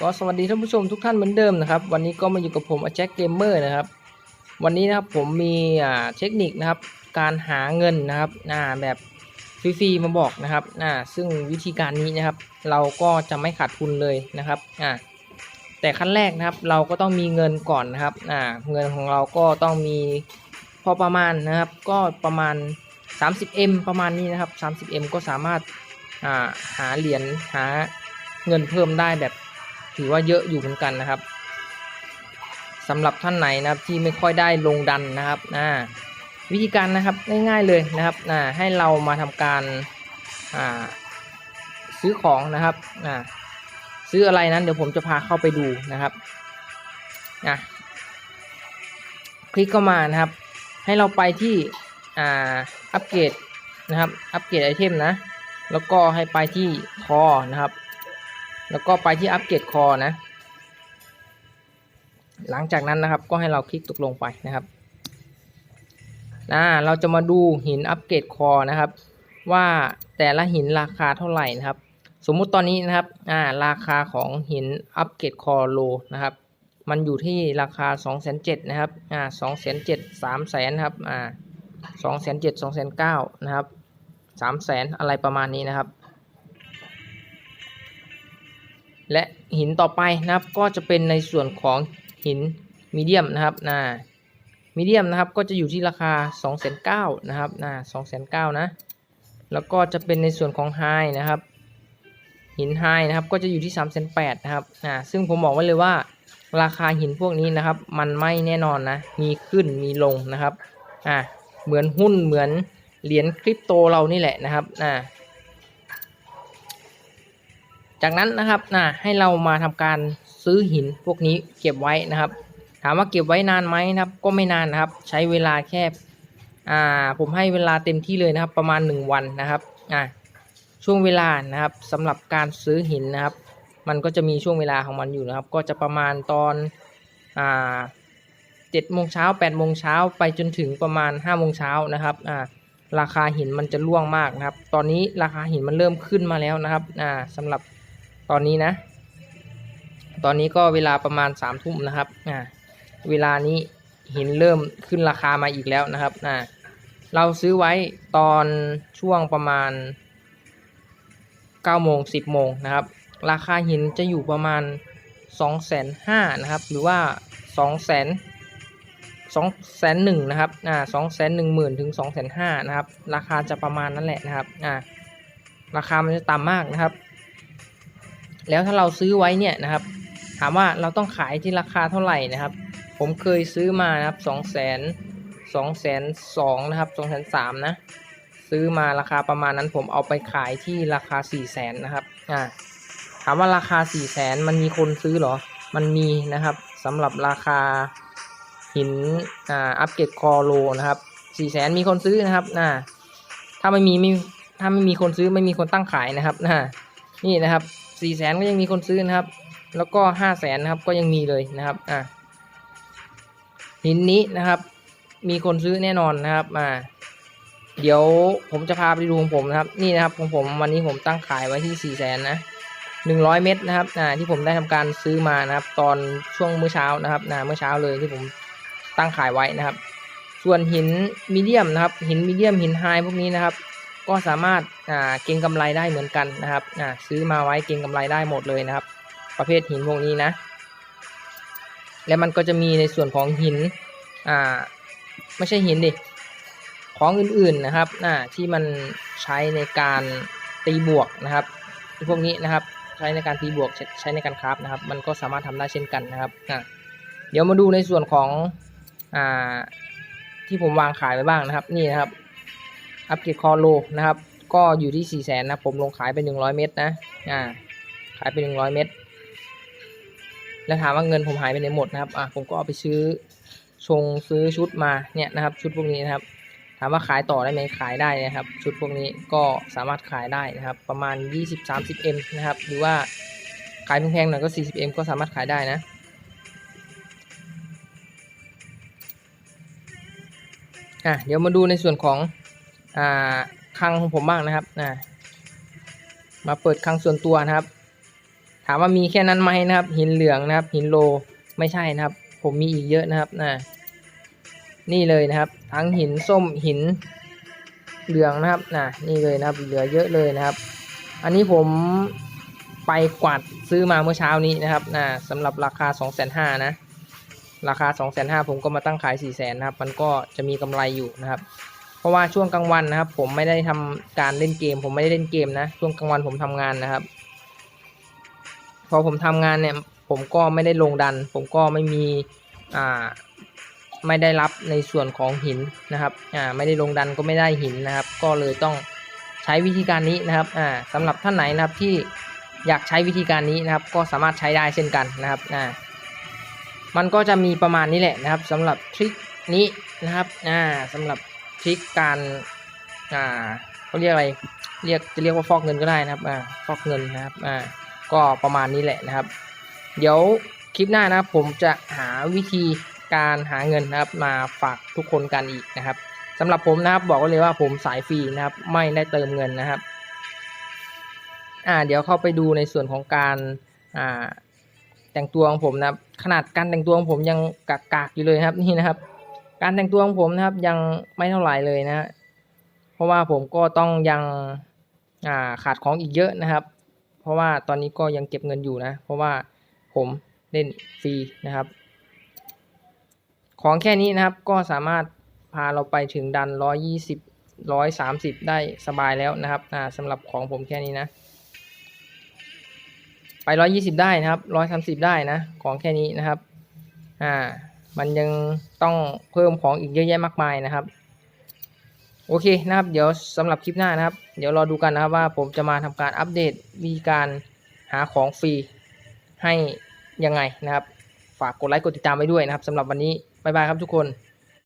ก็สวัสดีท่านผู้ชมทุกท่านเหมือนเดิมนะครับ วันนี้ก็มาอยู่กับผมอาแจ็คเกมเมอร์นะครับ วันนี้นะครับผมมีเทคนิคนะครับ การหาเงินนะครับอ่าแบบฟรีๆมาบอกนะครับอ่าซึ่งวิธีการนี้นะครับ เราก็จะไม่ขาดทุนเลยนะครับอ่าแต่ขั้นแรกนะครับ เราก็ต้องมีเงินก่อนนะครับอ่าเงินของเราก็ต้องมีพอประมาณนะครับ ก็ประมาณ 30M ประมาณนี้นะครับ 30M ก็สามารถอ่าหาเหรียญหาเงินเพิ่มได้แบบ ถือว่าเยอะอยู่เหมือนกันนะครับสำหรับท่านไหนนะครับที่ไม่ค่อยได้ลงดันนะครับอ่าวิธีการนะครับง่ายๆเลยนะครับอ่าให้เรามาทำการอ่าซื้อของนะครับอ่าซื้ออะไรนั้นเดี๋ยวผมจะพาเข้าไปดูนะครับอะคลิกเข้ามานะครับ ให้เราไปที่อ่าอัปเกรดนะครับอัปเกรดไอเทมนะ แล้วก็ให้ไปที่คอนะครับ แล้วก็ไปที่อัปเกรดคอนะ หลังจากนั้นนะครับก็ให้เราคลิกตกลงไปนะครับนะเราจะมาดูหินอัปเกรดคอนะครับ ว่าแต่ละหินราคาเท่าไหร่นะครับ สมมุติตอนนี้นะครับอ่าราคาของหินอัปเกรดคอโลนะครับ มันอยู่ที่ราคา 2 7 0 0 0นะครับอ่า2 7 0 0 0 3แสนครับอ่า2 7 0 0 0 2 9 0 0นะครับ3แสนอะไรประมาณนี้นะครับ และหินต่อไปนะครับก็จะเป็นในส่วนของหินมีเดียมนะครับนะมีเดียมนะครับก็จะอยู่ที่ราคา 2 9 0 0 0นะครับนะ2 9 0 0 0นะแล้วก็จะเป็นในส่วนของไฮนะครับ หินไฮนะครับก็จะอยู่ที่ 3 8 0 0นะครับนะซึ่งผมบอกไว้เลยว่า ราคาหินพวกนี้นะครับ มันไม่แน่นอนนะมีขึ้นมีลงนะครับอ่าเหมือนหุ้นเหมือนเหรียญคริปโตเรานี่แหละนะครับอ่า จากนั้นนะครับนะให้เรามาทำการซื้อหินพวกนี้เก็บไว้นะครับ ถามว่าเก็บไว้นานไหมนะครับ ก็ไม่นานนะครับ ใช้เวลาแค่อ่าผมให้เวลาเต็มที่เลยนะครับ ประมาณ 1 วันนะครับอ่าช่วงเวลานะครับสำหรับการซื้อหินนะครับ มันก็จะมีช่วงเวลาของมันอยู่นะครับ ก็จะประมาณตอนอ่าเจ็ดโมงเช้าแปดโมงเช้าไปจนถึงประมาณห้าโมงเช้านะครับอ่าราคาหินมันจะร่วงมากนะครับ ตอนนี้ราคาหินมันเริ่มขึ้นมาแล้วนะครับอ่าสำหรับ ตอนนี้นะ ตอนนี้ก็เวลาประมาณสามทุ่มนะครับอ่าเวลานี้หินเริ่มขึ้นราคามาอีกแล้วนะครับอ่าเราซื้อไว้ตอนช่วงประมาณ9โมง10โมงนะครับ ราคาหินจะอยู่ประมาณ 2 5 0 0 0นะครับ หรือว่า 2 0 0 0 0 2แสนหนึ่งนะครับ อ่าสองแสนหนึ่งหมื่นถึงสองแสนห้านะครับ ราคาจะประมาณนั้นแหละนะครับ อ่า ราคามันจะต่ำมากนะครับ แล้วถ้าเราซื้อไว้เนี่ยนะครับ ถามว่าเราต้องขายที่ราคาเท่าไหร่นะครับ ผมเคยซื้อมานะครับสองแสนสองแสนสองนะครับสองแสนสามนะซื้อมาราคาประมาณนั้นผมเอาไปขายที่ราคาสี่แสนนะครับอ่าถามว่าราคาสี่แสนมันมีคนซื้อหรอ มันมีนะครับสำหรับราคาหินอ่าอัปเกรดคอโลนะครับสี่แสนมีคนซื้อนะครับอ่าถ้าไม่มีไม่ถ้าไม่มีคนซื้อไม่มีคนตั้งขายนะครับนะนี่นะครับ สี่แสนก็ยังมีคนซื้อนะครับ แล้วก็ห้าแสนนะครับก็ยังมีเลยนะครับอ่าหินนี้นะครับ มีคนซื้อแน่นอนนะครับอ่าเดี๋ยวผมจะพาไปดูของผมนะครับ นี่นะครับของผมวันนี้ผมตั้งขายไว้ที่สี่แสนนะหนึ่งร้อยเม็ดนะครับอ่าที่ผมได้ทำการซื้อมานะครับ ตอนช่วงเมื่อเช้านะครับนะเมื่อเช้าเลยที่ผมตั้งขายไว้นะครับ ส่วนหินมีเดียมนะครับ หินมีเดียมหินไฮพวกนี้นะครับ ก็สามารถเก็งกำไรได้เหมือนกันนะครับซื้อมาไว้เก็งกำไรได้หมดเลยนะครับ ประเภทหินพวกนี้นะ และมันก็จะมีในส่วนของหินอ่าไม่ใช่หินดิของอื่นๆนะครับอ่าที่มันใช้ในการตีบวกนะครับพวกนี้นะครับใช้ในการตีบวกใช้ในการคราฟนะครับ มันก็สามารถทำได้เช่นกันนะครับอ่าเดี๋ยวมาดูในส่วนของอ่าที่ผมวางขายไว้บ้างนะครับ นี่นะครับ อัปเกรดคอโลนะครับ ก็อยู่ที่4ี่แสนนะผมลงขายไป 100 เม็ดนะอ่าขายไป 100 เม็ดแล้วถามว่าเงินผมหายไปไหนหมดนะครับอ่าผมก็เอาไปซื้อชงซื้อชุดมาเนี่ยนะครับ ชุดพวกนี้นะครับ ถามว่าขายต่อได้ไหมขายได้นะครับ ชุดพวกนี้ก็สามารถขายได้นะครับ ประมาณ 20-30 m นะครับ หรือว่าขายแพงๆหน่อยก็ 40 m ก็สามารถขายได้นะอะเดี๋ยวมาดูในส่วนของ อ่าคลังของผมบ้างนะครับอ่ามาเปิดคลังส่วนตัวนะครับ ถามว่ามีแค่นั้นไหมนะครับ หินเหลืองนะครับ หินโลไม่ใช่นะครับ ผมมีอีกเยอะนะครับนะนี่เลยนะครับ ทั้งหินส้มหินเหลืองนะครับนะนี่เลยนะครับ เหลือเยอะเลยนะครับ อันนี้ผมไปกวาดซื้อมาเมื่อเช้านี้นะครับนะสำหรับราคา 2 5 0 0 0นะ ราคา 2 5 0 0 0ผมก็มาตั้งขาย 4 0 0 0 0นะครับ มันก็จะมีกำไรอยู่นะครับ ราะว่าช่วงกลางวันนะครับ ผมไม่ได้ทำการเล่นเกม ผมไม่ได้เล่นเกมนะ ช่วงกลางวันผมทำงานนะครับ พอผมทำงานเนี่ย ผมก็ไม่ได้ลงดัน ผมก็ไม่มีอ่าไม่ได้รับในส่วนของหินนะครับอ่าไม่ได้ลงดันก็ไม่ได้หินนะครับ ก็เลยต้องใช้วิธีการนี้นะครับอ่าสำหรับท่านไหนนะครับที่อยากใช้วิธีการนี้นะครับ ก็สามารถใช้ได้เช่นกันนะครับอ่ามันก็จะมีประมาณนี้แหละนะครับสำหรับทริคนี้นะครับอ่าสำหรับ ทริคการอ่าเขาเรียกอะไรเรียกจะเรียกว่าฟอกเงินก็ได้นะครับอ่าฟอกเงินนะครับอ่าก็ประมาณนี้แหละนะครับ เดี๋ยวคลิปหน้านะครับผมจะหาวิธีการหาเงินนะครับมาฝากทุกคนกันอีกนะครับสำหรับผมนะครับบอกไว้เลยว่าผมสายฟรีนะครับไม่ได้เติมเงินนะครับอ่าเดี๋ยวเข้าไปดูในส่วนของการอ่าแต่งตัวของผมนะครับขนาดการแต่งตัวของผมยังกากๆอยู่เลยครับนี่นะครับ การแต่งตัวของผมนะครับยังไม่เท่าไหร่เลยนะเพราะว่าผมก็ต้องยังาขาดของอีกเยอะนะครับ เพราะว่าตอนนี้ก็ยังเก็บเงินอยู่นะ เพราะว่าผมเล่นฟรีนะครับ ของแค่นี้นะครับก็สามารถพาเราไปถึงดัน 120 130 ได้สบายแล้วนะครับสำหรับของผมแค่นี้นะ ไป 120 ได้นะครับ 130 ได้นะ ของแค่นี้นะครับ อ่า มันยังต้องเพิ่มของอีกเยอะแยะมากมายนะครับ โอเคนะครับ เดี๋ยวสำหรับคลิปหน้านะครับ เดี๋ยวรอดูกันนะครับว่าผมจะมาทำการอัปเดตวิธีการหาของฟรีให้ยังไงนะครับ ฝากกดไลค์กดติดตามไว้ด้วยนะครับสำหรับวันนี้บ๊ายบายครับทุกคน